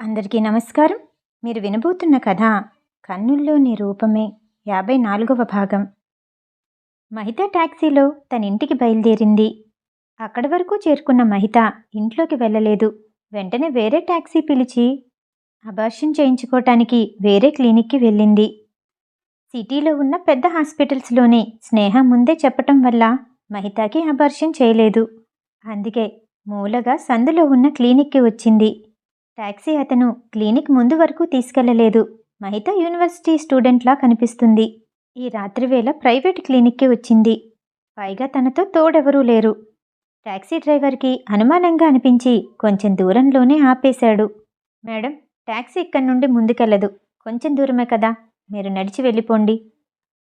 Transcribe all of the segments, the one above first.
అందరికీ నమస్కారం. మీరు వినబోతున్న కథ కన్నుల్లోని రూపమే యాభై నాలుగవ భాగం. మహిత ట్యాక్సీలో తన ఇంటికి బయలుదేరింది. అక్కడి వరకు చేరుకున్న మహిత ఇంట్లోకి వెళ్ళలేదు. వెంటనే వేరే టాక్సీ పిలిచి అబార్షన్ చేయించుకోవటానికి వేరే క్లినిక్కి వెళ్ళింది. సిటీలో ఉన్న పెద్ద హాస్పిటల్స్లోనే స్నేహ ముందే చెప్పటం వల్ల మహితకి అబార్షన్ చేయలేదు. అందుకే మూలగా సందులో ఉన్న క్లినిక్కి వచ్చింది. టాక్సీ అతను క్లినిక్ ముందు వరకు తీసుకెళ్ళలేదు. మహిత యూనివర్సిటీ స్టూడెంట్లా కనిపిస్తుంది. ఈ రాత్రివేళ ప్రైవేట్ క్లినిక్కి వచ్చింది. పైగా తనతో తోడెవరూ లేరు. టాక్సీ డ్రైవర్కి అనుమానంగా అనిపించి కొంచెం దూరంలోనే ఆపేశాడు. మేడం టాక్సీ ఇక్కడి నుండి ముందుకెళ్ళదు కొంచెం దూరమే కదా. మీరు నడిచి వెళ్ళిపోండి.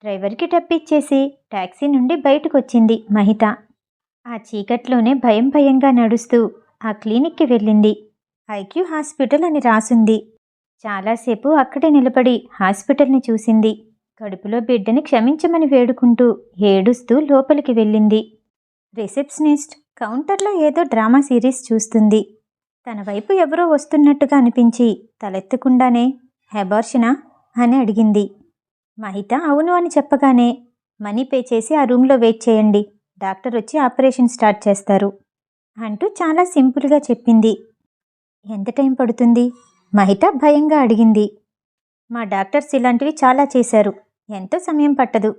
డ్రైవర్కి టప్పిచ్చేసి టాక్సీ నుండి బయటకొచ్చింది మహిత. ఆ చీకట్లోనే భయం భయంగా నడుస్తూ ఆ క్లినిక్కి వెళ్ళింది. ఐక్యూ హాస్పిటల్ అని రాసుంది. చాలాసేపు అక్కడే నిలబడి హాస్పిటల్ని చూసింది. కడుపులో బిడ్డని క్షమించమని వేడుకుంటూ ఏడుస్తూ లోపలికి వెళ్ళింది. రిసెప్షనిస్ట్ కౌంటర్లో ఏదో డ్రామా సిరీస్ చూస్తుంది. తన వైపు ఎవరో వస్తున్నట్టుగా అనిపించి తలెత్తకుండానే హెబార్షనా? అని అడిగింది. మహిత అవును అని చెప్పగానే మనీ పే చేసి ఆ రూమ్లో వెయిట్ చేయండి. డాక్టర్ వచ్చి ఆపరేషన్ స్టార్ట్ చేస్తారు అంటూ చాలా సింపుల్గా చెప్పింది. ఎంత టైం పడుతుంది? మహిత భయంగా అడిగింది. మా డాక్టర్స్ ఇలాంటివి చాలా చేశారు. ఎంతో సమయం పట్టదు.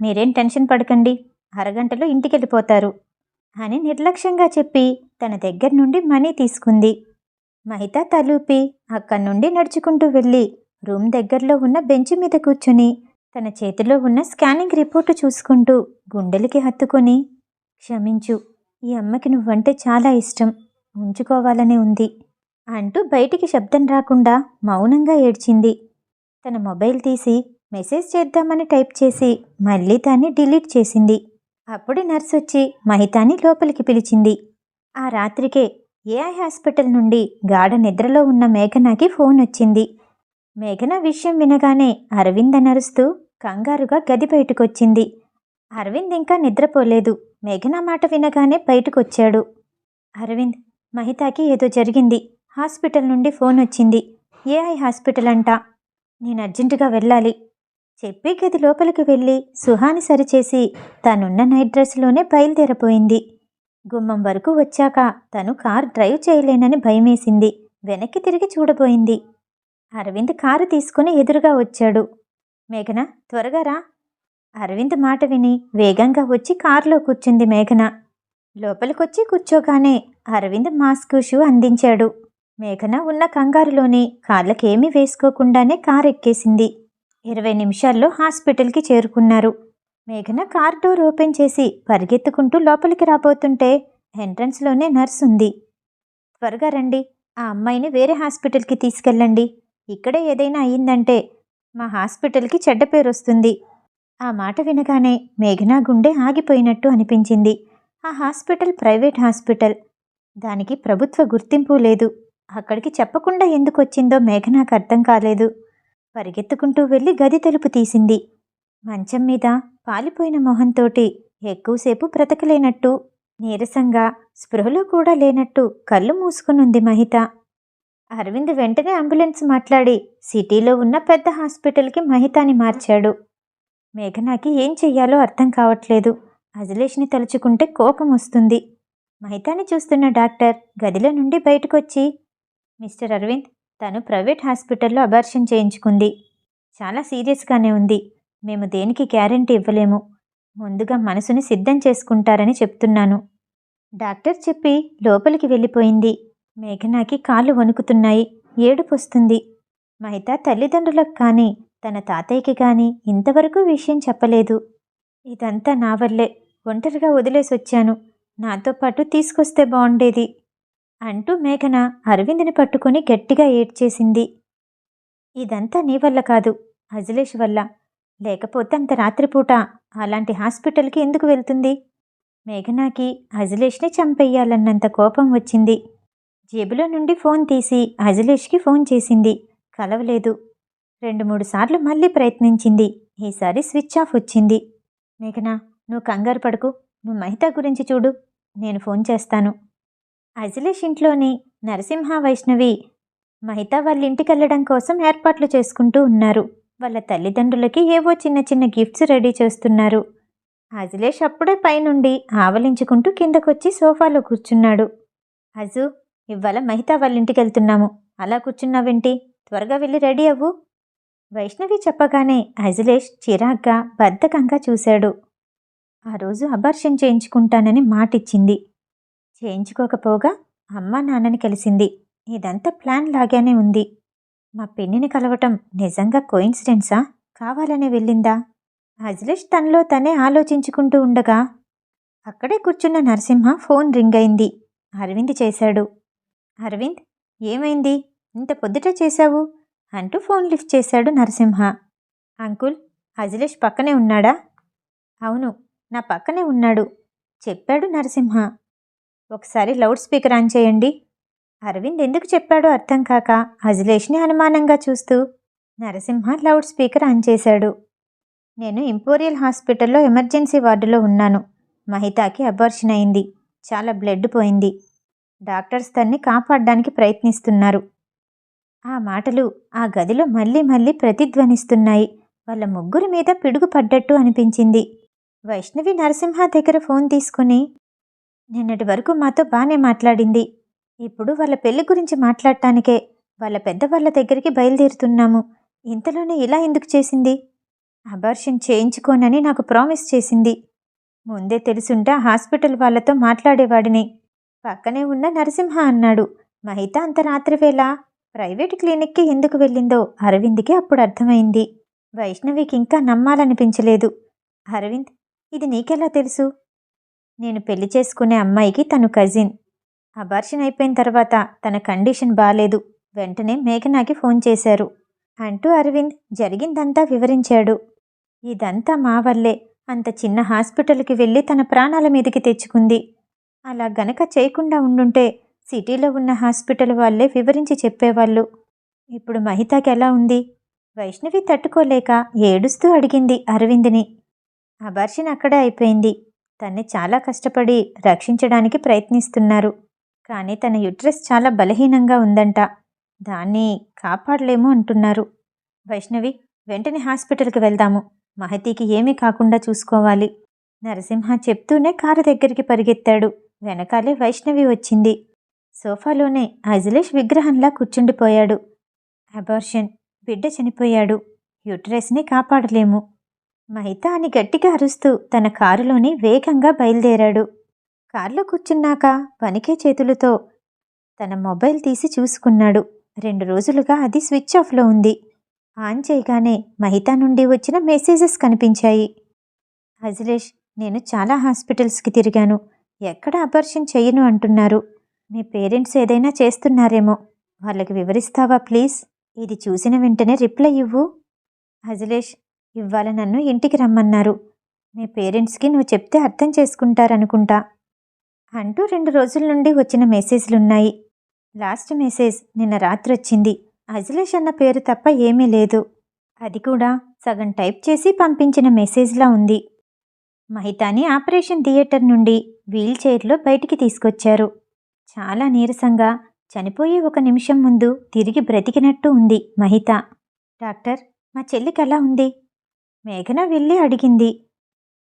మీరేం టెన్షన్ పడకండి. అరగంటలో ఇంటికి వెళ్ళిపోతారు అని నిర్లక్ష్యంగా చెప్పి తన దగ్గర నుండి మనీ తీసుకుంది. మహిత తలూపి అక్కడి నుండి నడుచుకుంటూ వెళ్ళి రూమ్ దగ్గరలో ఉన్న బెంచ్ మీద కూర్చుని తన చేతిలో ఉన్న స్కానింగ్ రిపోర్టు చూసుకుంటూ గుండెలకి హత్తుకొని క్షమించు ఈ అమ్మకి నువ్వంటే చాలా ఇష్టం. ఉంచుకోవాలని ఉంది. అంటూ బయటికి శబ్దం రాకుండా మౌనంగా ఏడ్చింది. తన మొబైల్ తీసి మెసేజ్ చేద్దామని టైప్ చేసి మళ్ళీ దాన్ని డిలీట్ చేసింది. అప్పుడు నర్స్ వచ్చి మహితాని లోపలికి పిలిచింది. ఆ రాత్రికే ఏఐ హాస్పిటల్ నుండి గాఢ నిద్రలో ఉన్న మేఘనాకి ఫోన్ వచ్చింది. మేఘన విషయం వినగానే అరవింద్ నరుస్తూ కంగారుగా గది బయటకొచ్చింది. అరవింద్ ఇంకా నిద్రపోలేదు. మేఘన మాట వినగానే బయటకొచ్చాడు. అరవింద్ మహితాకి ఏదో జరిగింది. హాస్పిటల్ నుండి ఫోన్ వచ్చింది. ఏఐ హాస్పిటల్ అంట. నేను అర్జెంటుగా వెళ్ళాలి. చెప్పి గది లోపలికి వెళ్ళి సుహాని సరిచేసి తనున్న నైట్ డ్రెస్లోనే బయలుదేరపోయింది. గుమ్మం వరకు వచ్చాక తను కార్ డ్రైవ్ చేయలేనని భయమేసింది. వెనక్కి తిరిగి చూడబోయింది. అరవింద్ కారు తీసుకుని ఎదురుగా వచ్చాడు. మేఘన త్వరగా రా. అరవింద్ మాట విని వేగంగా వచ్చి కారులో కూర్చుంది మేఘన. లోపలికొచ్చి కూర్చోగానే అరవింద్ మాస్క్ షూ అందించాడు. మేఘన ఉన్న కంగారులోనే కాళ్ళకేమీ వేసుకోకుండానే కారు ఎక్కేసింది ఇరవై నిమిషాల్లో హాస్పిటల్కి చేరుకున్నారు. మేఘన కార్ డోర్ ఓపెన్ చేసి పరిగెత్తుకుంటూ లోపలికి రాబోతుంటే ఎంట్రన్స్లోనే నర్స్ ఉంది. త్వరగా రండి ఆ అమ్మాయిని వేరే హాస్పిటల్కి తీసుకెళ్ళండి. ఇక్కడే ఏదైనా అయ్యిందంటే మా హాస్పిటల్కి చెడ్డ పేరు వస్తుంది. ఆ మాట వినగానే మేఘన గుండె ఆగిపోయినట్టు అనిపించింది. ఆ హాస్పిటల్ ప్రైవేట్ హాస్పిటల్. దానికి ప్రభుత్వ గుర్తింపు లేదు. అక్కడికి చెప్పకుండా ఎందుకు వచ్చిందో మేఘనాకు అర్థం కాలేదు. పరిగెత్తుకుంటూ వెళ్ళి గది తలుపు తీసింది. మంచం మీద పాలిపోయిన మొహంతోటి ఎక్కువసేపు బ్రతకలేనట్టు నీరసంగా స్పృహలో కూడా లేనట్టు కళ్ళు మూసుకునుంది మహిత. అరవింద్ వెంటనే అంబులెన్స్ మాట్లాడి సిటీలో ఉన్న పెద్ద హాస్పిటల్కి మహితాని మార్చాడు. మేఘనాకి ఏం చెయ్యాలో అర్థం కావట్లేదు. అజలేష్ని తలుచుకుంటే కోపం వస్తుంది. మహితాని చూస్తున్న డాక్టర్ గదిలో నుండి బయటకొచ్చి మిస్టర్ అరవింద్ తను ప్రైవేట్ హాస్పిటల్లో అబార్షన్ చేయించుకుంది. చాలా సీరియస్గానే ఉంది. మేము దేనికి గ్యారంటీ ఇవ్వలేము. ముందుగా మనసుని సిద్ధం చేసుకుంటారని చెప్తున్నాను. డాక్టర్ చెప్పి లోపలికి వెళ్ళిపోయింది. మేఘనాకి కాళ్ళు వణుకుతున్నాయి. ఏడుపొస్తుంది మహిత తల్లిదండ్రులకు కానీ తన తాతయ్యకి కానీ ఇంతవరకు విషయం చెప్పలేదు. ఇదంతా నా వల్లే. ఒంటరిగా వదిలేసొచ్చాను. నాతో పాటు తీసుకొస్తే బాగుండేది అంటూ మేఘన అరవింద్ని పట్టుకొని గట్టిగా ఏడ్చేసింది. ఇదంతా నీ వల్ల కాదు అజలేష్ వల్ల. లేకపోతే అంత రాత్రిపూట అలాంటి హాస్పిటల్కి ఎందుకు వెళ్తుంది? మేఘనాకి అజలేష్ని చంపేయాలన్నంత కోపం వచ్చింది. జేబులో నుండి ఫోన్ తీసి అజలేష్కి ఫోన్ చేసింది. కలవలేదు. రెండు మూడు సార్లు మళ్ళీ ప్రయత్నించింది. ఈసారి స్విచ్ ఆఫ్ వచ్చింది. మేఘనా నువ్వు కంగారు పడకు. నువ్వు మహిత గురించి చూడు. నేను ఫోన్ చేస్తాను. అజలేష్ ఇంట్లోని నరసింహ వైష్ణవి మహిత వాళ్ళ ఇంటికి వెళ్ళడం కోసం ఏర్పాట్లు చేసుకుంటూ ఉన్నారు. వాళ్ళ తల్లిదండ్రులకి ఏవో చిన్న చిన్న గిఫ్ట్స్ రెడీ చేస్తున్నారు. అజిలేష్ అప్పుడే పైనుండి ఆవలించుకుంటూ కిందకొచ్చి సోఫాలో కూర్చున్నాడు. అజు ఇవాళ మహిత వాళ్ళ ఇంటికి వెళ్తున్నాము అలా కూర్చున్నావేంటి? త్వరగా వెళ్ళి రెడీ అవ్వు. వైష్ణవి చెప్పగానే అజిలేష్ చిరాగ్గా బద్ధకంగా చూశాడు. ఆ రోజు అబార్షన్ చేయించుకుంటానని మాటిచ్చింది. చేయించుకోకపోగా అమ్మా నాన్నని కలిసింది. ఇదంతా ప్లాన్ లాగానే ఉంది. మా పెన్నిని కలవటం నిజంగా కోయిన్సిడెన్సా? కావాలనే వెళ్ళిందా? అజ్లేష్ తనలో తనే ఆలోచించుకుంటూ ఉండగా అక్కడే కూర్చున్న నరసింహ ఫోన్ రింగ్ అయింది. అరవింద్ చేశాడు. అరవింద్ ఏమైంది? ఇంత పొద్దుట చేశావు? అంటూ ఫోన్ లిఫ్ట్ చేశాడు నరసింహ. అంకుల్ అజిలేష్ పక్కనే ఉన్నాడా? అవును నా పక్కనే ఉన్నాడు. చెప్పాడు నరసింహ. ఒకసారి లౌడ్ స్పీకర్ ఆన్ చేయండి. అరవింద్ ఎందుకు చెప్పాడో అర్థం కాక అజిలేష్ని అనుమానంగా చూస్తూ నరసింహ లౌడ్ స్పీకర్ ఆన్ చేశాడు. నేను ఇంపోరియల్ హాస్పిటల్లో ఎమర్జెన్సీ వార్డులో ఉన్నాను. మహితాకి అబార్షన్ అయింది. చాలా బ్లడ్ పోయింది. డాక్టర్స్ తన్ని కాపాడడానికి ప్రయత్నిస్తున్నారు. ఆ మాటలు ఆ గదిలో మళ్ళీ మళ్ళీ ప్రతిధ్వనిస్తున్నాయి. వాళ్ళ ముగ్గురి మీద పిడుగు పడ్డట్టు అనిపించింది. వైష్ణవి నరసింహ దగ్గర ఫోన్ తీసుకుని నిన్నటి వరకు మాతో బాగానే మాట్లాడింది. ఇప్పుడు వాళ్ళ పెళ్ళి గురించి మాట్లాడటానికే వాళ్ళ పెద్దవాళ్ళ దగ్గరికి బయలుదేరుతున్నాము. ఇంతలోనే ఇలా ఎందుకు చేసింది? అబార్షన్ చేయించుకోనని నాకు ప్రామిస్ చేసింది. ముందే తెలుసుంటే హాస్పిటల్ వాళ్ళతో మాట్లాడేవాడిని. పక్కనే ఉన్న నరసింహ అన్నాడు మహిత అంత రాత్రివేళ ప్రైవేట్ క్లినిక్కి ఎందుకు వెళ్ళిందో అరవింద్కి అప్పుడు అర్థమైంది. వైష్ణవికి ఇంకా నమ్మాలనిపించలేదు. అరవింద్ ఇది నీకెలా తెలుసు? నేను పెళ్ళి చేసుకునే అమ్మాయికి తను కజిన్ అబార్షన్ అయిపోయిన తర్వాత తన కండిషన్ బాలేదు. వెంటనే మేఘనాకి ఫోన్ చేశారు. అంటూ అరవింద్ జరిగిందంతా వివరించాడు. ఇదంతా మా వల్లే. అంత చిన్న హాస్పిటల్కి వెళ్ళి తన ప్రాణాల మీదకి తెచ్చుకుంది. అలా గనక చేయకుండా ఉండుంటే సిటీలో ఉన్న హాస్పిటల్ వాళ్ళే వివరించి చెప్పేవాళ్ళు. ఇప్పుడు మహితాకి ఎలా ఉంది? వైష్ణవి తట్టుకోలేక ఏడుస్తూ అడిగింది అరవింద్ని. అబార్షన్ అక్కడే అయిపోయింది. తన్ని చాలా కష్టపడి రక్షించడానికి ప్రయత్నిస్తున్నారు. కానీ తన యుట్రస్ చాలా బలహీనంగా ఉందంట. దాన్ని కాపాడలేము అంటున్నారు. వైష్ణవి వెంటనే హాస్పిటల్కి వెళ్దాము. మహతీకి ఏమీ కాకుండా చూసుకోవాలి. నరసింహ చెప్తూనే కారు దగ్గరికి పరిగెత్తాడు. వెనకాలే వైష్ణవి వచ్చింది. సోఫాలోనే అజిలేష్ విగ్రహంలా కూర్చుండిపోయాడు. అబార్షన్ బిడ్డ చనిపోయాడు. యుట్రస్ని కాపాడలేము. మహిత అని గట్టిగా అరుస్తూ తన కారులోని వేగంగా బయలుదేరాడు. కారులో కూర్చున్నాక వణికే చేతులతో తన మొబైల్ తీసి చూసుకున్నాడు. రెండు రోజులుగా అది స్విచ్ ఆఫ్లో ఉంది. ఆన్ చేయగానే మహిత నుండి వచ్చిన మెసేజెస్ కనిపించాయి. అజిలేష్ నేను చాలా హాస్పిటల్స్కి తిరిగాను. ఎక్కడ ఆపరేషన్ చెయ్యను అంటున్నారు. మీ పేరెంట్స్ ఏదైనా చేస్తున్నారేమో. వాళ్ళకి వివరిస్తావా ప్లీజ్? ఇది చూసిన వెంటనే రిప్లై ఇవ్వు. అజిలేష్ ఇవాళ నన్ను ఇంటికి రమ్మన్నారు. మీ పేరెంట్స్కి నువ్వు చెప్తే అర్థం చేసుకుంటారనుకుంటా. అంటూ రెండు రోజుల నుండి వచ్చిన మెసేజ్లున్నాయి. లాస్ట్ మెసేజ్ నిన్న రాత్రి వచ్చింది అజిలేష్ అన్న పేరు తప్ప ఏమీ లేదు. అది కూడా సగం టైప్ చేసి పంపించిన మెసేజ్లా ఉంది. మహితాని ఆపరేషన్ థియేటర్ నుండి వీల్ చైర్లో బయటికి తీసుకొచ్చారు. చాలా నీరసంగా చనిపోయే ఒక నిమిషం ముందు తిరిగి బ్రతికినట్టు ఉంది మహిత. డాక్టర్ మా చెల్లికి ఎలా ఉంది? మేఘన వెళ్ళి అడిగింది.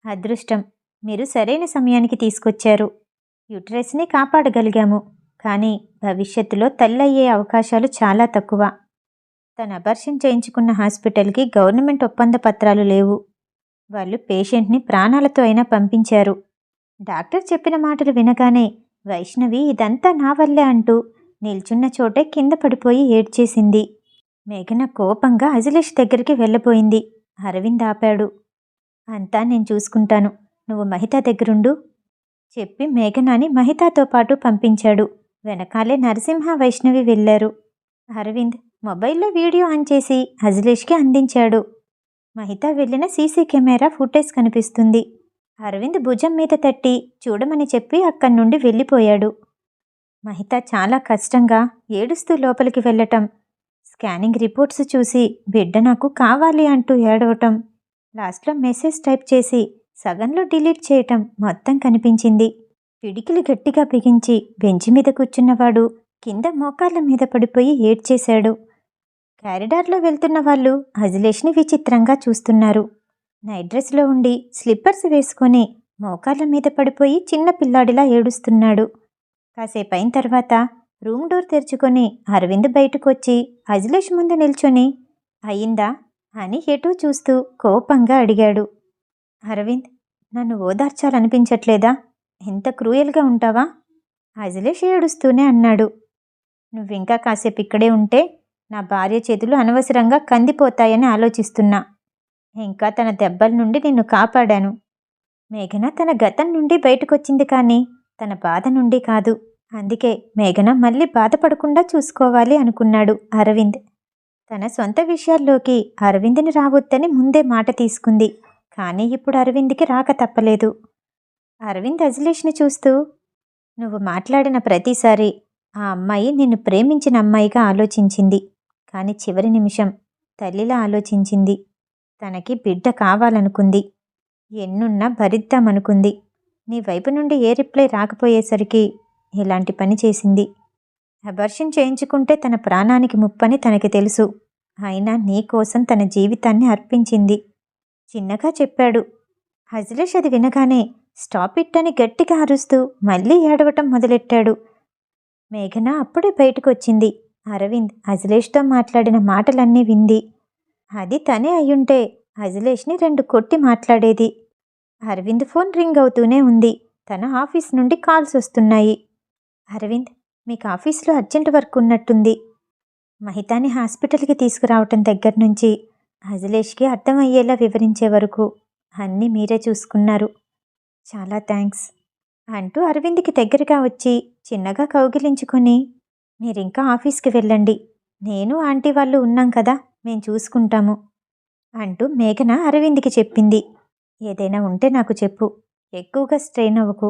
అదృష్టం. మీరు సరైన సమయానికి తీసుకొచ్చారు. యుట్రస్ని కాపాడగలిగాము. కానీ భవిష్యత్తులో తల్లయ్యే అవకాశాలు చాలా తక్కువ. తను అబర్షన్ చేయించుకున్న హాస్పిటల్కి గవర్నమెంట్ ఒప్పంద పత్రాలు లేవు. వాళ్ళు పేషెంట్ని ప్రాణాలతో అయినా పంపించారు. డాక్టర్ చెప్పిన మాటలు వినగానే వైష్ణవి ఇదంతా నా వల్లే అంటూ నిల్చున్న చోటే కింద పడిపోయి ఏడ్చేసింది. మేఘన కోపంగా అజిలేష్ దగ్గరికి వెళ్ళబోయింది అరవింద్ ఆపాడు. అంతా నేను చూసుకుంటాను. నువ్వు మహిత దగ్గరుండు. చెప్పి మేఘనాని మహితాతో పాటు పంపించాడు. వెనకాలే నరసింహ వైష్ణవి వెళ్ళారు. అరవింద్ మొబైల్లో వీడియో ఆన్ చేసి అజిలేష్కి అందించాడు. మహిత వెళ్ళిన సీసీ కెమెరా ఫుటేజ్ కనిపిస్తుంది. అరవింద్ భుజం మీద తట్టి చూడమని చెప్పి అక్కడి నుండి వెళ్ళిపోయాడు. మహిత చాలా కష్టంగా ఏడుస్తూ లోపలికి వెళ్ళటం స్కానింగ్ రిపోర్ట్స్ చూసి బిడ్డ నాకు కావాలి అంటూ ఏడవటం. లాస్ట్లో మెసేజ్ టైప్ చేసి సగంలో డిలీట్ చేయటం మొత్తం కనిపించింది. పిడికిలు గట్టిగా బిగించి బెంచి మీద కూర్చున్నవాడు కింద మోకాళ్ళ మీద పడిపోయి ఏడ్చేశాడు. కారిడార్లో వెళ్తున్న వాళ్ళు అజిలేష్ని విచిత్రంగా చూస్తున్నారు. నైట్ డ్రెస్లో ఉండి స్లిప్పర్స్ వేసుకొని మోకాళ్ళ మీద పడిపోయి చిన్న పిల్లాడిలా ఏడుస్తున్నాడు. కాసేపు అయిన తర్వాత రూమ్ డోర్ తెరుచుకొని అరవింద్ బయటకొచ్చి అజిలేష్ ముందు నిల్చొని అయిందా అని ఎటూ చూస్తూ కోపంగా అడిగాడు. అరవింద్ నన్ను ఓదార్చాలనిపించట్లేదా? ఎంత క్రూయల్గా ఉంటావా? అజిలేష్ ఏడుస్తూనే అన్నాడు. నువ్వింకా కాసేపు ఇక్కడే ఉంటే నా భార్య చేతులు అనవసరంగా కందిపోతాయని ఆలోచిస్తున్నా. ఇంకా తన దెబ్బల నుండి నిన్ను కాపాడాను. మేఘన తన గతం నుండి బయటకొచ్చింది కానీ తన బాధ నుండి కాదు. అందుకే మేఘన మళ్ళీ బాధపడకుండా చూసుకోవాలి అనుకున్నాడు అరవింద్. తన సొంత విషయాల్లోకి అరవింద్ని రావద్దని ముందే మాట తీసుకుంది. కానీ ఇప్పుడు అరవింద్కి రాక తప్పలేదు. అరవింద్ అజిలేష్ని చూస్తూ నువ్వు మాట్లాడిన ప్రతిసారి ఆ అమ్మాయి నిన్ను ప్రేమించిన అమ్మాయిగా ఆలోచించింది. కానీ చివరి నిమిషం తల్లిలా ఆలోచించింది. తనకి బిడ్డ కావాలనుకుంది. ఎన్నున్నా భరిద్దామనుకుంది. నీ వైపు నుండి ఏ రిప్లై రాకపోయేసరికి ఇలాంటి పని చేసింది. అబర్షన్ చేయించుకుంటే తన ప్రాణానికి ముప్పని తనకి తెలుసు. అయినా నీ కోసం తన జీవితాన్ని అర్పించింది. చిన్నగా చెప్పాడు. హజిలేష్ అది వినగానే స్టాప్ ఇట్ అని గట్టిగా అరుస్తూ మళ్ళీ ఏడవటం మొదలెట్టాడు. మేఘన అప్పుడే బయటకు వచ్చింది అరవింద్ అజిలేష్తో మాట్లాడిన మాటలన్నీ వింది. అది తనే అయ్యుంటే అజిలేష్ని రెండు కొట్టి మాట్లాడేది. అరవింద్ ఫోన్ రింగ్ అవుతూనే ఉంది. తన ఆఫీస్ నుండి కాల్స్ వస్తున్నాయి. అరవింద్ మీకు ఆఫీస్లో అర్జెంట్ వర్క్ ఉన్నట్టుంది. మహితాని హాస్పిటల్కి తీసుకురావటం దగ్గర నుంచి అజలేష్కి అర్థమయ్యేలా వివరించే వరకు అన్నీ మీరే చూసుకున్నారు. చాలా థ్యాంక్స్ అంటూ అరవింద్కి దగ్గరగా వచ్చి చిన్నగా కౌగిలించుకొని మీరింకా ఆఫీస్కి వెళ్ళండి. నేను ఆంటీ వాళ్ళు ఉన్నాం కదా మేం చూసుకుంటాము అంటూ మేఘన అరవింద్కి చెప్పింది. ఏదైనా ఉంటే నాకు చెప్పు. ఎక్కువగా స్ట్రెయిన్ అవ్వకు.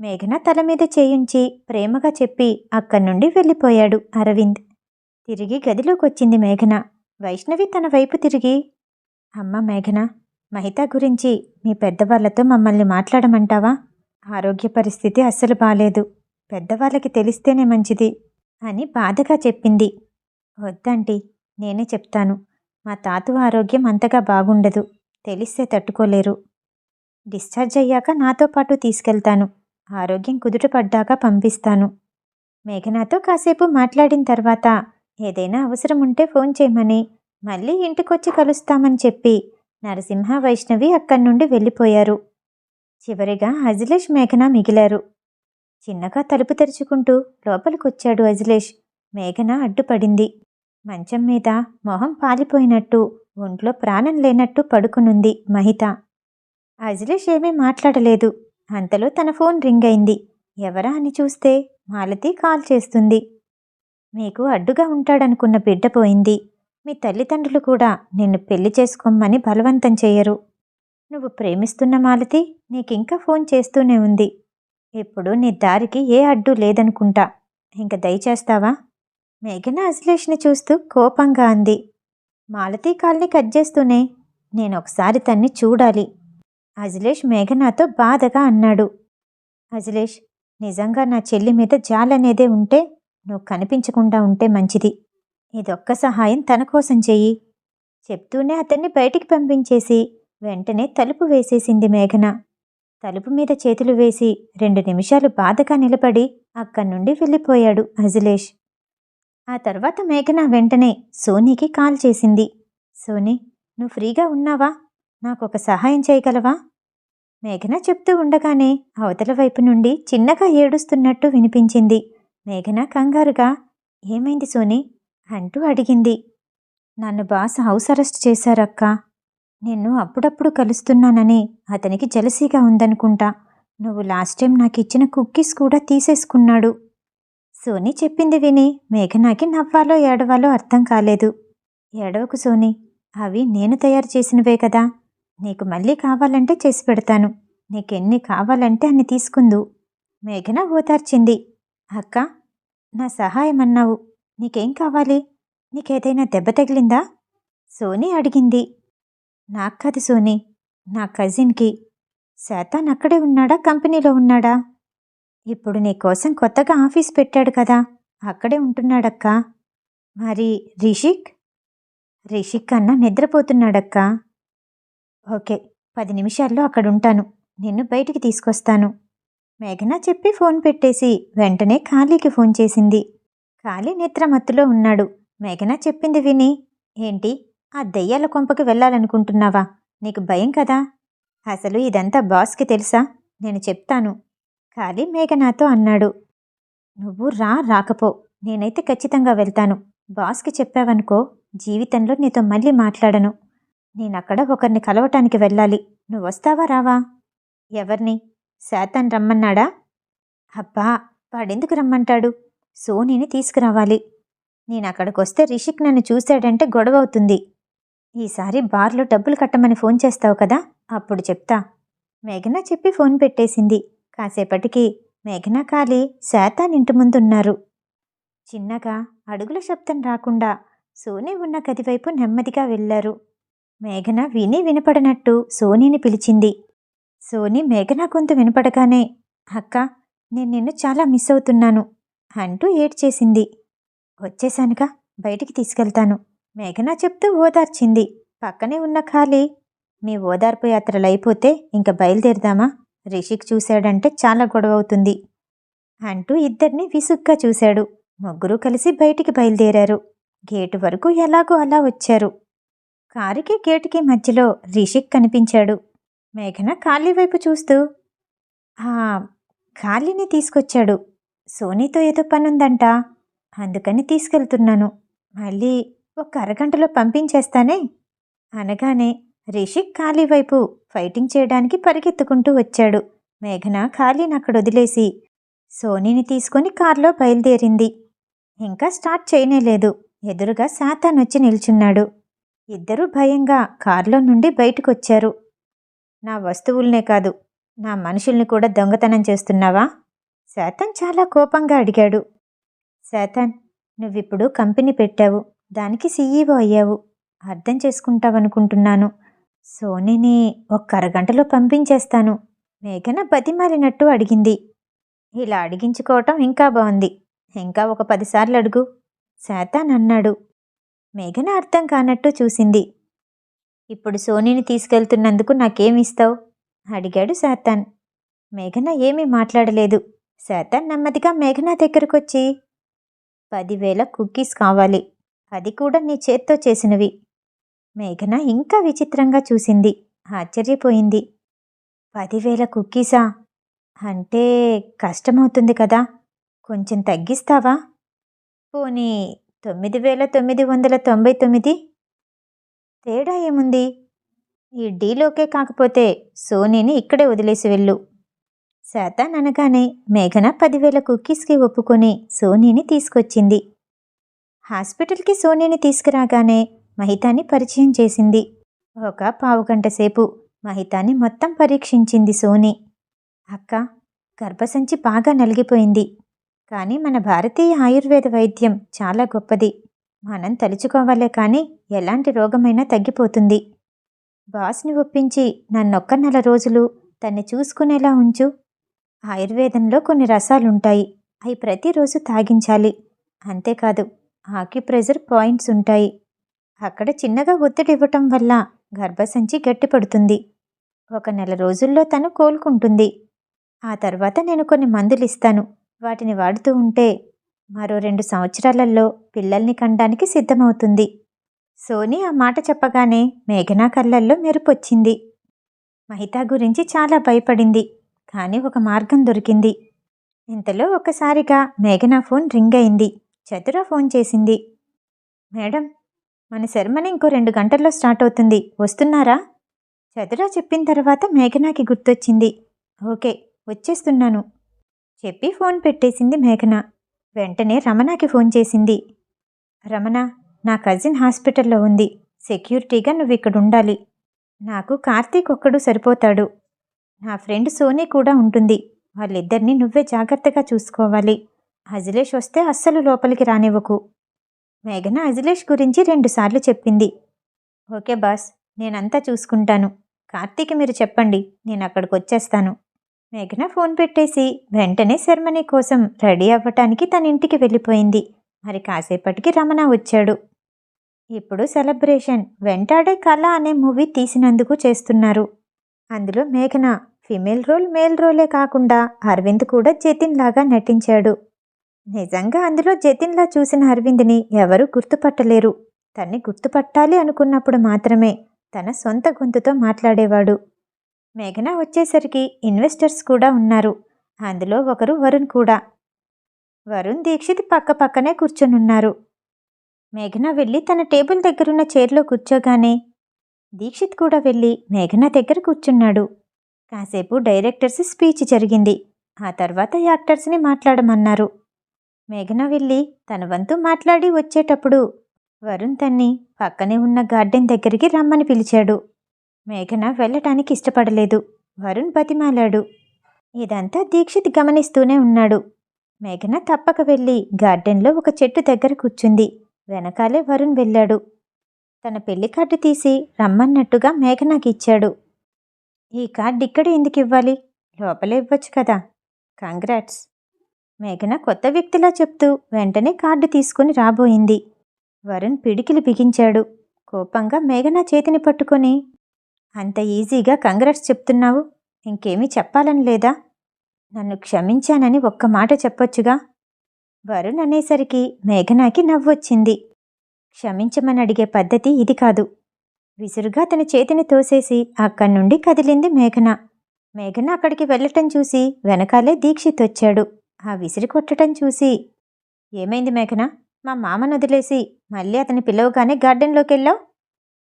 మేఘన తల మీద చేయించి ప్రేమగా చెప్పి అక్కడి నుండి వెళ్ళిపోయాడు అరవింద్. తిరిగి గదిలోకి వచ్చింది మేఘన. వైష్ణవి తన వైపు తిరిగి అమ్మ మేఘన మహిత గురించి మీ పెద్దవాళ్ళతో మమ్మల్ని మాట్లాడమంటావా? ఆరోగ్య పరిస్థితి అస్సలు బాలేదు. పెద్దవాళ్ళకి తెలిస్తేనే మంచిది అని బాధగా చెప్పింది. వద్దంటీ నేనే చెప్తాను. మా తాత ఆరోగ్యం అంతగా బాగుండదు. తెలిస్తే తట్టుకోలేరు. డిశ్చార్జ్ అయ్యాక నాతో పాటు తీసుకెళ్తాను. ఆరోగ్యం కుదుటపడ్డాక పంపిస్తాను. మేఘనాతో కాసేపు మాట్లాడిన తర్వాత ఏదైనా అవసరం ఉంటే ఫోన్ చేయమని మళ్ళీ ఇంటికొచ్చి కలుస్తామని చెప్పి నరసింహ వైష్ణవి అక్కడి నుండి వెళ్ళిపోయారు. చివరిగా అజిలేష్ మేఘన మిగిలారు. చిన్నగా తలుపు తెరుచుకుంటూ లోపలికొచ్చాడు అజిలేష్. మేఘన అడ్డుపడింది. మంచం మీద మొహం పాలిపోయినట్టు ఒంట్లో ప్రాణం లేనట్టు పడుకునుంది మహిత. అజిలేష్ ఏమీ మాట్లాడలేదు. అంతలో తన ఫోన్ రింగ్ అయింది ఎవరా అని చూస్తే మాలతి కాల్ చేస్తుంది. మీకు అడ్డుగా ఉంటాడనుకున్న బిడ్డ పోయింది. మీ తల్లిదండ్రులు కూడా నిన్ను పెళ్ళి చేసుకోమని బలవంతం చేయరు. నువ్వు ప్రేమిస్తున్న మాలతి నీకింకా ఫోన్ చేస్తూనే ఉంది. ఇప్పుడు నీ దారికి ఏ అడ్డు లేదనుకుంటా. ఇంక దయచేస్తావా? మేఘన అశ్లేష్ని చూస్తూ కోపంగా అంది. మాలతి కాల్ని కట్ చేస్తూనే నేను ఒకసారి తన్ని చూడాలి. అజిలేష్ మేఘనాతో బాధగా అన్నాడు. అజిలేష్ నిజంగా నా చెల్లి మీద జాలనేదే ఉంటే నువ్వు కనిపించకుండా ఉంటే మంచిది. ఇదొక్క సహాయం తన కోసం చెయ్యి. చెప్తూనే అతన్ని బయటికి పంపించేసి వెంటనే తలుపు వేసేసింది మేఘన. తలుపు మీద చేతులు వేసి రెండు నిమిషాలు బాధగా నిలబడి అక్కడి నుండి వెళ్ళిపోయాడు అజిలేష్. ఆ తర్వాత మేఘన వెంటనే సోనీకి కాల్ చేసింది. సోనీ నువ్వు ఫ్రీగా ఉన్నావా? నాకొక సహాయం చేయగలవా? మేఘన చెప్తూ ఉండగానే అవతల వైపు నుండి చిన్నగా ఏడుస్తున్నట్టు వినిపించింది. మేఘన కంగారుగా ఏమైంది సోనీ? అంటూ అడిగింది. నన్ను బాస్ హౌస్ అరెస్ట్ చేశారక్క. నిన్ను అప్పుడప్పుడు కలుస్తున్నానని అతనికి జలసీగా ఉందనుకుంటా. నువ్వు లాస్ట్ టైం నాకు ఇచ్చిన కుక్కీస్ కూడా తీసేసుకున్నాడు. సోనీ చెప్పింది విని మేఘనాకి నవ్వాలో ఏడవాలో అర్థం కాలేదు. ఏడవకు సోనీ. అవి నేను తయారు చేసినవే కదా. నీకు మళ్ళీ కావాలంటే చేసి పెడతాను. నీకెన్ని కావాలంటే అన్ని తీసుకుందు. మేఘన ఓదార్చింది. అక్క నా సహాయం అన్నావు. నీకేం కావాలి? నీకేదైనా దెబ్బ తగిలిందా? సోనీ అడిగింది. నాకు కాదు సోనీ నా కజిన్కి. శాతాన్ అక్కడే ఉన్నాడా? కంపెనీలో ఉన్నాడా? ఇప్పుడు నీ కోసం కొత్తగా ఆఫీస్ పెట్టాడు కదా. అక్కడే ఉంటున్నాడక్కా. మరి రిషిక్? రిషిక్ అన్న నిద్రపోతున్నాడక్కా. ఓకే పది నిమిషాల్లో అక్కడుంటాను. నిన్ను బయటికి తీసుకొస్తాను. మేఘన చెప్పి ఫోన్ పెట్టేసి వెంటనే ఖాళీకి ఫోన్ చేసింది. ఖాళీ నిద్రమత్తులో ఉన్నాడు. మేఘన చెప్పింది విని ఏంటి ఆ దెయ్యాల కొంపకి వెళ్ళాలనుకుంటున్నావా? నీకు భయం కదా? అసలు ఇదంతా బాస్కి తెలుసా? నేను చెప్తాను. ఖాళీ మేఘనాతో అన్నాడు. నువ్వు రా రాకపో. నేనైతే ఖచ్చితంగా వెళ్తాను. బాస్కి చెప్పావనుకో జీవితంలో నీతో మళ్ళీ మాట్లాడను. నేనక్కడ ఒకరిని కలవటానికి వెళ్ళాలి. నువ్వు వస్తావా రావా? ఎవరిని? శాతన్ రమ్మన్నాడా? అబ్బా వాడెందుకు రమ్మంటాడు? సోనీని తీసుకురావాలి. నేను అక్కడికి వస్తే రిషిక్ నన్ను చూశాడంటే గొడవ అవుతుంది ఈసారి బార్లో డబ్బులు కట్టమని ఫోన్ చేస్తావు కదా అప్పుడు చెప్తా. మేఘన చెప్పి ఫోన్ పెట్టేసింది. కాసేపటికి మేఘన కాలి శాతాన్ ఇంటి ముందున్నారు. చిన్నగా అడుగుల శబ్దం రాకుండా సోనీ ఉన్న గదివైపు నెమ్మదిగా వెళ్ళారు. మేఘన విని వినపడనట్టు సోనీని పిలిచింది. సోనీ మేఘన గొంతు వినపడగానే అక్క నేను నిన్ను చాలా మిస్ అవుతున్నాను అంటూ ఏడ్చేసింది. వచ్చేశానుగా బయటికి తీసుకెళ్తాను మేఘన చెప్తూ ఓదార్చింది. పక్కనే ఉన్న ఖాళీ మీ ఓదార్పు యాత్రలు అయిపోతే ఇంక బయలుదేరదామా? రిషిక్ చూశాడంటే చాలా గొడవ అవుతుంది అంటూ ఇద్దరిని విసుగ్గా చూశాడు. ముగ్గురు కలిసి బయటికి బయలుదేరారు. గేటు వరకు ఎలాగో అలా వచ్చారు. కారుకి గేటుకి మధ్యలో రిషిక్ కనిపించాడు. మేఘన ఖాళీ వైపు చూస్తూ ఆ ఖాళీని తీసుకొచ్చాడు. సోనీతో ఏదో పనుందంట. అందుకని తీసుకెళ్తున్నాను. మళ్ళీ ఒక అరగంటలో పంపించేస్తానే. అనగానే రిషిక్ ఖాళీ వైపు ఫైటింగ్ చేయడానికి పరిగెత్తుకుంటూ వచ్చాడు. మేఘన ఖాళీని అక్కడ వదిలేసి సోనీని తీసుకొని కారులో బయలుదేరింది. ఇంకా స్టార్ట్ చేయనేలేదు. ఎదురుగా సాతాన్ వచ్చి నిల్చున్నాడు. ఇద్దరూ భయంగా కారులో నుండి బయటకొచ్చారు. నా వస్తువుల్నే కాదు నా మనుషుల్ని కూడా దొంగతనం చేస్తున్నావా? శాతన్ చాలా కోపంగా అడిగాడు. శాతన్ నువ్విప్పుడు కంపెనీ పెట్టావు దానికి సీఈఓ అయ్యావు అర్థం చేసుకుంటావనుకుంటున్నాను. సోనీని ఒక్క అరగంటలో పంపించేస్తాను మేఘన బతిమాలినట్టు అడిగింది. ఇలా అడిగించుకోవటం ఇంకా బాగుంది ఇంకా ఒక పదిసార్లు అడుగు శాతాన్ అన్నాడు. మేఘన అర్థం కానట్టు చూసింది. ఇప్పుడు సోనీని తీసుకెళ్తున్నందుకు నాకేమిస్తావు? అడిగాడు శాతాన్. మేఘన ఏమీ మాట్లాడలేదు. శాతాన్ నెమ్మదిగా మేఘన దగ్గరకొచ్చి పదివేల కుక్కీస్ కావాలి. అది కూడా నీ చేత్తో చేసినవి. మేఘన ఇంకా విచిత్రంగా చూసింది. ఆశ్చర్యపోయింది. పదివేల కుక్కీసా అంటే కష్టమవుతుంది కదా. కొంచెం తగ్గిస్తావా? పోనీ తొమ్మిది వేల తొమ్మిది వందల తొంభై తొమ్మిది? తేడా ఏముంది? ఈ డీలోకే కాకపోతే సోనీని ఇక్కడే వదిలేసి వెళ్ళు. శాతాన్ అనగానే మేఘన పదివేల కుక్కీస్కి ఒప్పుకొని సోనీని తీసుకొచ్చింది. హాస్పిటల్కి సోనీని తీసుకురాగానే మహితాని పరిచయం చేసింది. ఒక పావుగంట సేపు మహితాని మొత్తం పరీక్షించింది సోనీ. అక్క గర్భసంచి బాగా నలిగిపోయింది. కానీ మన భారతీయ ఆయుర్వేద వైద్యం చాలా గొప్పది. మనం తలుచుకోవాలే కానీ ఎలాంటి రోగమైనా తగ్గిపోతుంది. బాస్ని ఒప్పించి నన్నొక్క నెల రోజులు తన్ని చూసుకునేలా ఉంచు. ఆయుర్వేదంలో కొన్ని రసాలుంటాయి. అవి ప్రతిరోజు తాగించాలి. అంతేకాదు ఆక్యుప్రెజర్ పాయింట్స్ ఉంటాయి. అక్కడ చిన్నగా ఒత్తిడి ఇవ్వటం వల్ల గర్భసంచి గట్టిపడుతుంది. ఒక నెల రోజుల్లో తను కోలుకుంటుంది. ఆ తర్వాత నేను కొన్ని మందులు ఇస్తాను వాటిని వాడుతూ ఉంటే మరో రెండు సంవత్సరాలలో పిల్లల్ని కండానికి సిద్ధమవుతుంది. సోనీ ఆ మాట చెప్పగానే మేఘనా కళ్ళల్లో మెరుపొచ్చింది మహితా గురించి చాలా భయపడింది కానీ ఒక మార్గం దొరికింది. ఇంతలో ఒకసారిగా మేఘనా ఫోన్ రింగ్ అయింది చతుర ఫోన్ చేసింది. మేడం మన శర్మని ఇంకో రెండు గంటల్లో స్టార్ట్ అవుతుంది వస్తున్నారా? చతుర చెప్పిన తర్వాత మేఘనాకి గుర్తొచ్చింది. ఓకే వచ్చేస్తున్నాను. చెప్పి ఫోన్ పెట్టేసింది మేఘన. వెంటనే రమణకి ఫోన్ చేసింది. రమణ నా కజిన్ హాస్పిటల్లో ఉంది. సెక్యూరిటీగా నువ్వు ఇక్కడ ఉండాలి. నాకు కార్తీక్ ఒక్కడు సరిపోతాడు. నా ఫ్రెండ్ సోనీ కూడా ఉంటుంది. వాళ్ళిద్దరినీ నువ్వే జాగ్రత్తగా చూసుకోవాలి. అజిలేష్ వస్తే అస్సలు లోపలికి రానివ్వకు. మేఘన అజిలేష్ గురించి రెండుసార్లు చెప్పింది. ఓకే బాస్ నేనంతా చూసుకుంటాను. కార్తీక్ మీరు చెప్పండి నేను అక్కడికి వచ్చేస్తాను. మేఘన ఫోన్ పెట్టేసి వెంటనే సెరమనీ కోసం రెడీ అవ్వటానికి తన ఇంటికి వెళ్ళిపోయింది. మరి కాసేపటికి రమణ వచ్చాడు. ఇప్పుడు సెలబ్రేషన్ వెంటాడే కళ అనే మూవీ తీసినందుకు చేస్తున్నారు. అందులో మేఘన ఫిమేల్ రోల్ మేల్ రోలే కాకుండా అరవింద్ కూడా జతిన్ లాగా నటించాడు. నిజంగా అందులో జతిన్లా చూసిన అరవింద్ని ఎవరూ గుర్తుపట్టలేరు. తన్ని గుర్తుపట్టాలి అనుకున్నప్పుడు మాత్రమే తన సొంత గొంతుతో మాట్లాడేవాడు. మేఘన వచ్చేసరికి ఇన్వెస్టర్స్ కూడా ఉన్నారు. అందులో ఒకరు వరుణ్ కూడా. వరుణ్ దీక్షిత్ పక్క పక్కనే కూర్చొనున్నారు. మేఘన వెళ్ళి తన టేబుల్ దగ్గరున్న చైర్లో కూర్చోగానే దీక్షిత్ కూడా వెళ్ళి మేఘన దగ్గర కూర్చున్నాడు. కాసేపు డైరెక్టర్స్ స్పీచ్ జరిగింది. ఆ తర్వాత యాక్టర్స్ని మాట్లాడమన్నారు. మేఘన వెళ్ళి తన వంతు మాట్లాడి వచ్చేటప్పుడు వరుణ్ తన్ని పక్కనే ఉన్న గార్డెన్ దగ్గరికి రమ్మని పిలిచాడు. మేఘన వెళ్ళటానికి ఇష్టపడలేదు. వరుణ్ బతిమాలాడు. ఇదంతా దీక్షిత్ గమనిస్తూనే ఉన్నాడు. మేఘన తప్పక వెళ్ళి గార్డెన్లో ఒక చెట్టు దగ్గర కూర్చుంది. వెనకాలే వరుణ్ వెళ్ళాడు. తన పెళ్ళి కార్డు తీసి రమ్మన్నట్టుగా మేఘనాకి ఇచ్చాడు. ఈ కార్డు ఇక్కడ ఎందుకు ఇవ్వాలి? లోపలే ఇవ్వచ్చు కదా. కంగ్రాట్స్. మేఘన కొత్త వ్యక్తిలా చెప్తూ వెంటనే కార్డు తీసుకుని రాబోయింది. వరుణ్ పిడికిలి బిగించాడు. కోపంగా మేఘన చేతిని పట్టుకొని అంత ఈజీగా కంగ్రాట్స్ చెప్తున్నావు. ఇంకేమీ చెప్పాలని లేదా? నన్ను క్షమించానని ఒక్క మాట చెప్పొచ్చుగా? వరుణ్ అనేసరికి మేఘనాకి నవ్వొచ్చింది. క్షమించమని అడిగే పద్ధతి ఇది కాదు. విసురుగా తన చేతిని తోసేసి అక్కడి నుండి కదిలింది మేఘన. మేఘన అక్కడికి వెళ్ళటం చూసి వెనకాలే దీక్షిత్ వచ్చాడు. ఆ విసిరి కొట్టడం చూసి ఏమైంది మేఘన? మా మామను వదిలేసి మళ్ళీ అతని పిలవగానే గార్డెన్లోకి వెళ్ళావు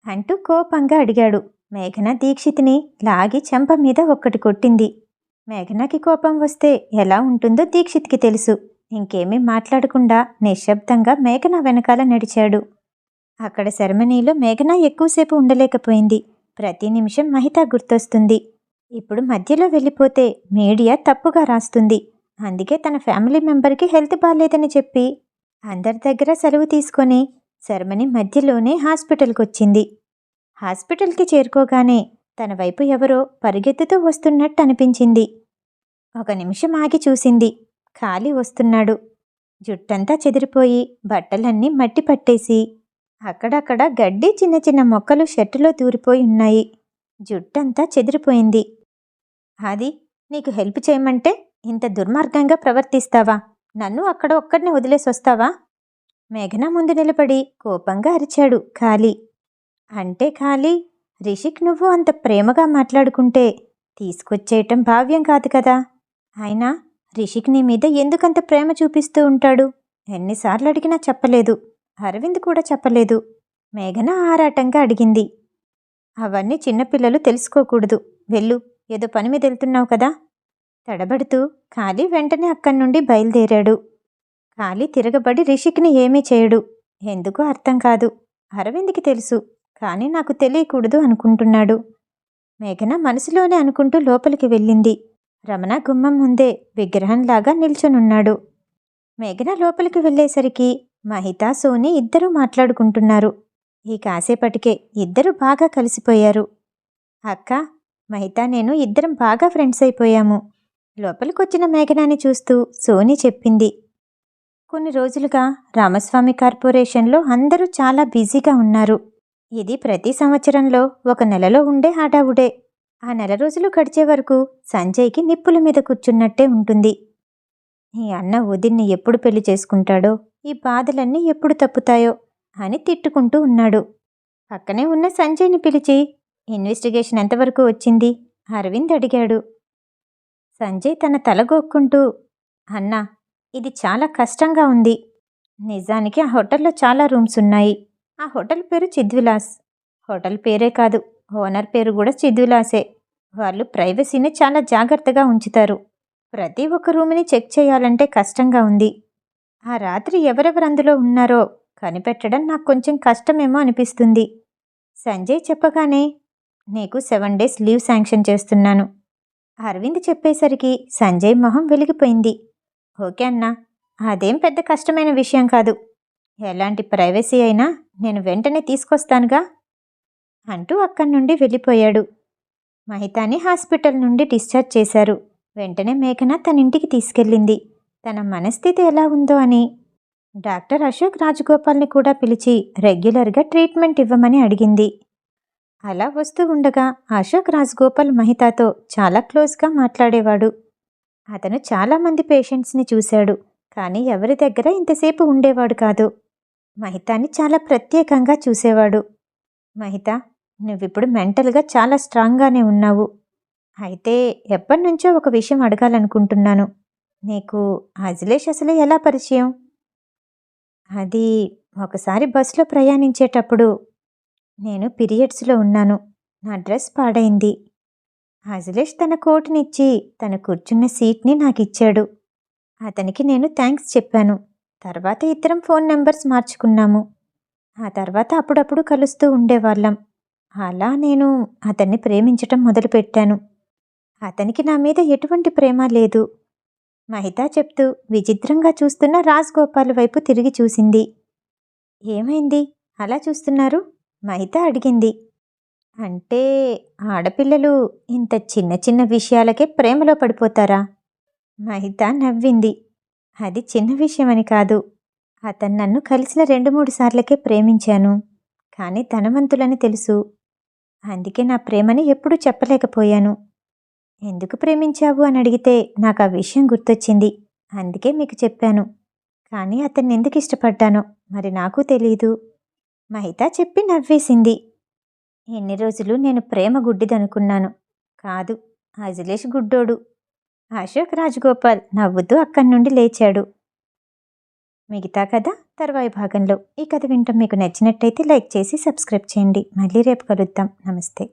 అంటూ కోపంగా అడిగాడు. మేఘన దీక్షిత్ని లాగి చెంప మీద ఒక్కటి కొట్టింది. మేఘనకి కోపం వస్తే ఎలా ఉంటుందో దీక్షిత్కి తెలుసు. ఇంకేమీ మాట్లాడకుండా నిశ్శబ్దంగా మేఘన వెనకాల నడిచాడు. అక్కడ సెరమనీలో మేఘన ఎక్కువసేపు ఉండలేకపోయింది. ప్రతి నిమిషం మహిత గుర్తొస్తుంది. ఇప్పుడు మధ్యలో వెళ్ళిపోతే మీడియా తప్పుగా రాస్తుంది. అందుకే తన ఫ్యామిలీ మెంబర్కి హెల్త్ బాగాలేదని చెప్పి అందరి దగ్గర సెలవు తీసుకొని శర్మని మధ్యలోనే హాస్పిటల్కి వచ్చింది హాస్పిటల్కి చేరుకోగానే తన వైపు ఎవరో పరిగెత్తుతూ వస్తున్నట్టు అనిపించింది. ఒక నిమిషం ఆగి చూసింది. ఖాళీ వస్తున్నాడు. జుట్టంతా చెదిరిపోయి బట్టలన్నీ మట్టి పట్టేసి అక్కడక్కడ గడ్డి చిన్న చిన్న మొక్కలు షర్టులో దూరిపోయి ఉన్నాయి. జుట్టంతా చెదిరిపోయింది. అది నీకు హెల్ప్ చేయమంటే ఇంత దుర్మార్గంగా ప్రవర్తిస్తావా? నన్ను అక్కడ ఒక్కడిని వదిలేసి వస్తావా మేఘన ముందు నిలబడి కోపంగా అరిచాడు ఖాళీ. అంటే ఖాళీ? రిషిక్ నువ్వు అంత ప్రేమగా మాట్లాడుకుంటే తీసుకొచ్చేయటం భావ్యం కాదు కదా. అయినా రిషిక్ నీ మీద ఎందుకంత ప్రేమ చూపిస్తూ ఉంటాడు? ఎన్నిసార్లు అడిగినా చెప్పలేదు. అరవింద్ కూడా చెప్పలేదు. మేఘన ఆరాటంగా అడిగింది. అవన్నీ చిన్నపిల్లలు తెలుసుకోకూడదు. వెళ్ళు ఏదో పని మీద వెళ్తున్నావు కదా. తడబడుతూ ఖాళీ వెంటనే అక్కడి నుండి బయలుదేరాడు. ఖాళీ తిరగబడి రిషిక్ని ఏమీ చేయడు. ఎందుకు అర్థం కాదు. అరవింద్కి తెలుసు. కానీ నాకు తెలియకూడదు అనుకుంటున్నాడు. మేఘన మనసులోనే అనుకుంటూ లోపలికి వెళ్ళింది. రమణ గుమ్మం ముందే విగ్రహంలాగా నిల్చొనున్నాడు. మేఘన లోపలికి వెళ్ళేసరికి మహిత సోని ఇద్దరూ మాట్లాడుకుంటున్నారు. ఈ కాసేపటికే ఇద్దరు బాగా కలిసిపోయారు. అక్క మహిత నేను ఇద్దరం బాగా ఫ్రెండ్స్ అయిపోయాము. లోపలికొచ్చిన మేఘనాని చూస్తూ సోని చెప్పింది. కొన్ని రోజులుగా రామస్వామి కార్పొరేషన్లో అందరూ చాలా బిజీగా ఉన్నారు. ఇది ప్రతి సంవత్సరంలో ఒక నెలలో ఉండే హడావుడే. ఆ నెల రోజులు గడిచే వరకు సంజయ్కి నిప్పుల మీద కూర్చున్నట్టే ఉంటుంది. ఈ అన్న ఉదిన్ని ఎప్పుడు పెళ్ళి చేసుకుంటాడో ఈ బాధలన్నీ ఎప్పుడు తప్పుతాయో అని తిట్టుకుంటూ ఉన్నాడు. పక్కనే ఉన్న సంజయ్ని పిలిచి ఇన్వెస్టిగేషన్ ఎంతవరకు వచ్చింది? అరవింద్ అడిగాడు. సంజయ్ తన తల గోక్కుంటూ అన్నా ఇది చాలా కష్టంగా ఉంది. నిజానికి ఆ హోటల్లో చాలా రూమ్స్ ఉన్నాయి. ఆ హోటల్ పేరు చిద్విలాస్. హోటల్ పేరే కాదు ఓనర్ పేరు కూడా చిద్విలాసే. వాళ్ళు ప్రైవసీని చాలా జాగ్రత్తగా ఉంచుతారు. ప్రతి ఒక్క రూమ్ని చెక్ చేయాలంటే కష్టంగా ఉంది. ఆ రాత్రి ఎవరెవరు అందులో ఉన్నారో కనిపెట్టడం నాకు కొంచెం కష్టమేమో అనిపిస్తుంది. సంజయ్ చెప్పగానే నీకు సెవెన్ డేస్ లీవ్ శాంక్షన్ చేస్తున్నాను. అరవింద్ చెప్పేసరికి సంజయ్ మొహం వెలిగిపోయింది. ఓకే అన్నా. అదేం పెద్ద కష్టమైన విషయం కాదు. ఎలాంటి ప్రైవసీ అయినా నేను వెంటనే తీసుకొస్తానుగా అంటూ అక్కడి నుండి వెళ్ళిపోయాడు. మహితాని హాస్పిటల్ నుండి డిశ్చార్జ్ చేశారు. వెంటనే మేఘన తన ఇంటికి తీసుకెళ్ళింది. తన మనస్థితి ఎలా ఉందో అని. డాక్టర్ అశోక్ రాజగోపాల్ని కూడా పిలిచి రెగ్యులర్గా ట్రీట్మెంట్ ఇవ్వమని అడిగింది. అలా వస్తూ ఉండగా అశోక్ రాజగోపాల్ మహితాతో చాలా క్లోజ్గా మాట్లాడేవాడు. అతను చాలామంది పేషెంట్స్ని చూశాడు కానీ ఎవరి దగ్గర ఇంతసేపు ఉండేవాడు కాదు. మహితాని చాలా ప్రత్యేకంగా చూసేవాడు. మహిత నువ్విప్పుడు మెంటల్గా చాలా స్ట్రాంగ్గానే ఉన్నావు. అయితే ఎప్పటి నుంచో ఒక విషయం అడగాలనుకుంటున్నాను. నీకు అజిలేష్ అసలు ఎలా పరిచయం? అది ఒకసారి బస్సులో ప్రయాణించేటప్పుడు. నేను పీరియడ్స్లో ఉన్నాను. నా డ్రెస్ పాడైంది. అజిలేష్ తన కోటునిచ్చి తను కూర్చున్న సీట్ని నాకు ఇచ్చాడు అతనికి నేను థ్యాంక్స్ చెప్పాను. తర్వాత ఇద్దరం ఫోన్ నెంబర్స్ మార్చుకున్నాము. ఆ తర్వాత అప్పుడప్పుడు కలుస్తూ ఉండేవాళ్ళం. అలా నేను అతన్ని ప్రేమించటం మొదలుపెట్టాను. అతనికి నా మీద ఎటువంటి ప్రేమ లేదు. మహితా చెప్తూ విచిత్రంగా చూస్తున్న రాజ్గోపాల్ వైపు తిరిగి చూసింది. ఏమైంది? అలా చూస్తున్నారు? మహిత అడిగింది. అంటే ఆడపిల్లలు ఇంత చిన్న చిన్న విషయాలకే ప్రేమలో పడిపోతారా? మహిత నవ్వింది. అది చిన్న విషయమని కాదు. అతను నన్ను కలిసిన రెండు మూడు సార్లకే ప్రేమించాను. కానీ ధనవంతులని తెలుసు. అందుకే నా ప్రేమని ఎప్పుడూ చెప్పలేకపోయాను. ఎందుకు ప్రేమించావు? అని అడిగితే నాకు ఆ విషయం గుర్తొచ్చింది. అందుకే మీకు చెప్పాను. కానీ అతన్ని ఎందుకు ఇష్టపడ్డానో మరి నాకు తెలీదు. మహిత చెప్పి నవ్వేసింది. ఎన్ని రోజులు నేను ప్రేమ గుడ్డిదనుకున్నాను. కాదు అజిలేష్ గుడ్డోడు. అశోక్ రాజగోపాల్ నవ్వుతూ అక్కడి నుండి లేచాడు. మిగతా కథ తర్వాయి భాగంలో. ఈ కథ వింటాం మీకు నచ్చినట్టయితే లైక్ చేసి సబ్స్క్రైబ్ చేయండి. మళ్ళీ రేపు కలుద్దాం. నమస్తే.